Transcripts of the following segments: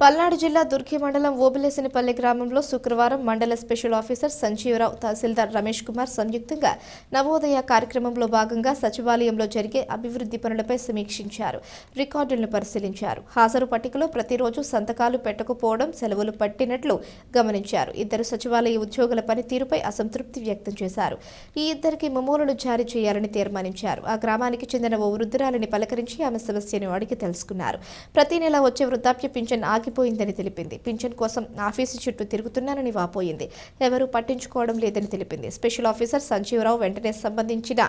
పల్నాడు జిల్లా దుర్గి మండలం ఓబిలేసినపల్లి గ్రామంలో శుక్రవారం మండల స్పెషల్ ఆఫీసర్ సంజీవరావు తహసీల్దార్ రమేష్ కుమార్ సంయుక్తంగా నవోదయ కార్యక్రమంలో భాగంగా సచివాలయంలో జరిగే అభివృద్ధి పనులపై సమీక్షించారు. రికార్డులను పరిశీలించారు. హాజరు పట్టికలో ప్రతిరోజు సంతకాలు పెట్టకపోవడం సెలవులు పట్టినట్లు గమనించారు. ఇద్దరు సచివాలయ ఉద్యోగుల పనితీరుపై అసంతృప్తి వ్యక్తం చేశారు. ఈ ఇద్దరికి మెమోలను జారీ చేయాలని తీర్మానించారు. ఆ గ్రామానికి చెందిన ఓ వృద్ధురాలిని పలకరించి ఆమె సమస్యను అడిగి తెలుసుకున్నారు. ప్రతి నెల వచ్చే వృద్ధాప్య పింఛన్ ఆగిపోయిందని తెలిపింది. పింఛన్ కోసం ఆఫీసు చుట్టూ తిరుగుతున్నానని వాపోయింది. ఎవరూ పట్టించుకోవడం లేదని తెలిపింది. స్పెషల్ ఆఫీసర్ సంజీవరావు వెంటనే సంబంధించిన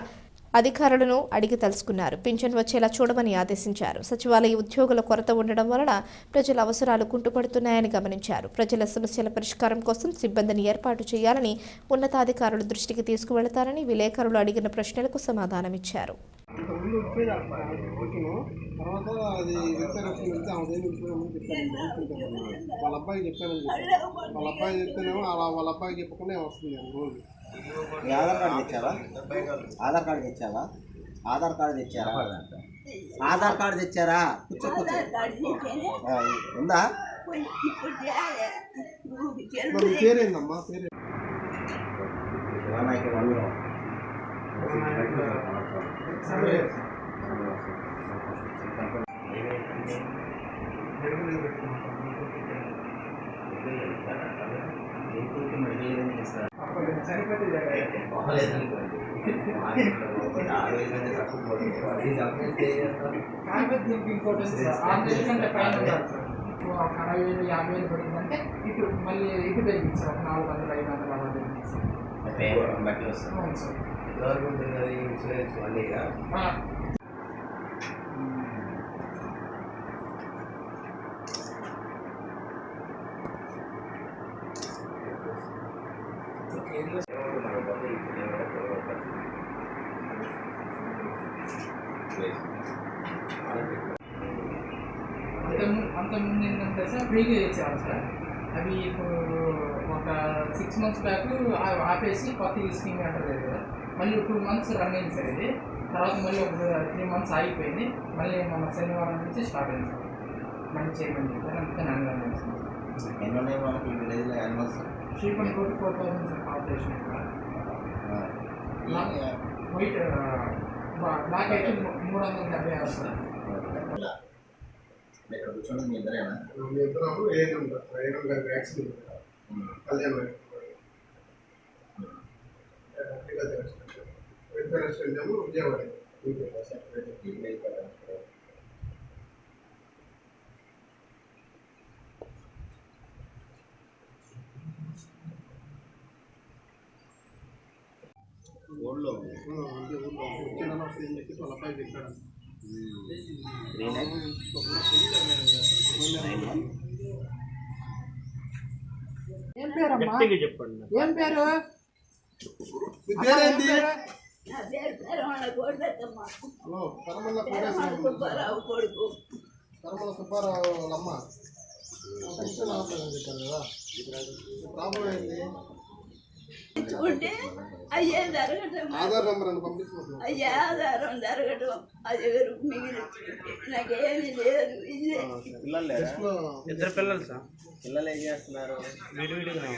అధికారులను అడిగి తెలుసుకున్నారు. పింఛన్ వచ్చేలా చూడమని ఆదేశించారు. సచివాలయ ఉద్యోగుల కొరత ఉండడం వలన ప్రజల అవసరాలు కుంటుపడుతున్నాయని గమనించారు. ప్రజల సమస్యల పరిష్కారం కోసం సిబ్బందిని ఏర్పాటు చేయాలని ఉన్నతాధికారుల దృష్టికి తీసుకువెళతారని విలేకరులు అడిగిన ప్రశ్నలకు సమాధానమిచ్చారు. ఇంతకుముందు వచ్చేది అక్కడ ఓకేను తర్వాత అది రిపేర్ వచ్చింది వెళ్తే ఆమె దగ్గర ఇచ్చిపోయామని చెప్పాను అనుకుంటాను వాళ్ళ అబ్బాయికి చెప్పానని చెప్పాను వాళ్ళ అబ్బాయి చెప్తేనేమో అలా వాళ్ళ అబ్బాయికి చెప్పకుండా వస్తుంది ఆమె రోజు. మీ ఆధార్ కార్డు తెచ్చావా? ఆధార్ కార్డు తెచ్చావా? ఆధార్ కార్డు తెచ్చారా? ఆధార్ కార్డు తెచ్చారా? కూర్చో కూర్చో. ఉందా? పేరేందమ్మా? పేరు అరవై వేలు యాభై వేలు పడిందంటే ఇటు మళ్ళీ ఇటు పెరిగింది సార్ ఒక నాలుగు వందలు ఐదు వందలు అలా పెరిగింది సార్. బట్టి వస్తుంది. అవును సార్ ఆ, అంతకు అంతకుముందు ఏంటంటే సార్ ఫ్రీగా ఇచ్చారు సార్. అవి ఇప్పుడు ఒక సిక్స్ మంత్స్ బ్యాక్ ఆపేసి కొత్త స్కీమ్ అంటలేదు. కదా మళ్ళీ టూ మంత్స్ రన్ అయింది సార్ ఇది. తర్వాత మళ్ళీ ఒక త్రీ మంత్స్ ఆగిపోయింది. మళ్ళీ మన శనివారం నుంచి స్టార్ట్ అయింది సార్. మళ్ళీ చేయమని చెప్పారు అందుకే నన్ను రన్ సార్. ఎన్ని ఉన్నాయి మనకి విలేజ్లో యానిమల్స్ శ్రీపణి కోటి four thousand sir population white black అయితే మూడు వందల డెబ్బై ఆరు సార్. ఇక్కడ కూర్చోండి మీ ఇద్దరేనా? మీ ఇద్దరు కళ్యాణ్ యాక్సిడెంట్ ఏమో విజయవాడ ఊళ్ళో ఊళ్ళో చెప్పేసి వాళ్ళ అబ్బాయి చెప్పాడు ఏం పేరమ్మా ఏం పేరు? మీ పేరేంటి నా పేరు పెరమణ కోటమ్మ హలో కోటేశ్వరం సుబ్బారావు కొడుకు. కరమల్ల సుబ్బారావు అమ్మ పెన్షన్ ఆపరేషన్ చెప్పారు కదా. ప్రాబ్లం ఏంటి ఇచ్చుకుంటే అయ్యే జరగటం ఆధార్ నెంబర్ అని పంపించుకుంటున్నాం అయ్యే ఆధారం జరగటం అది ఎవరు మిగిలి నాకేమీ లేదు. ఇదే. పిల్లలు ఇద్దరు పిల్లలు సార్. పిల్లలు ఏం చేస్తున్నారు? విడివిడిగా?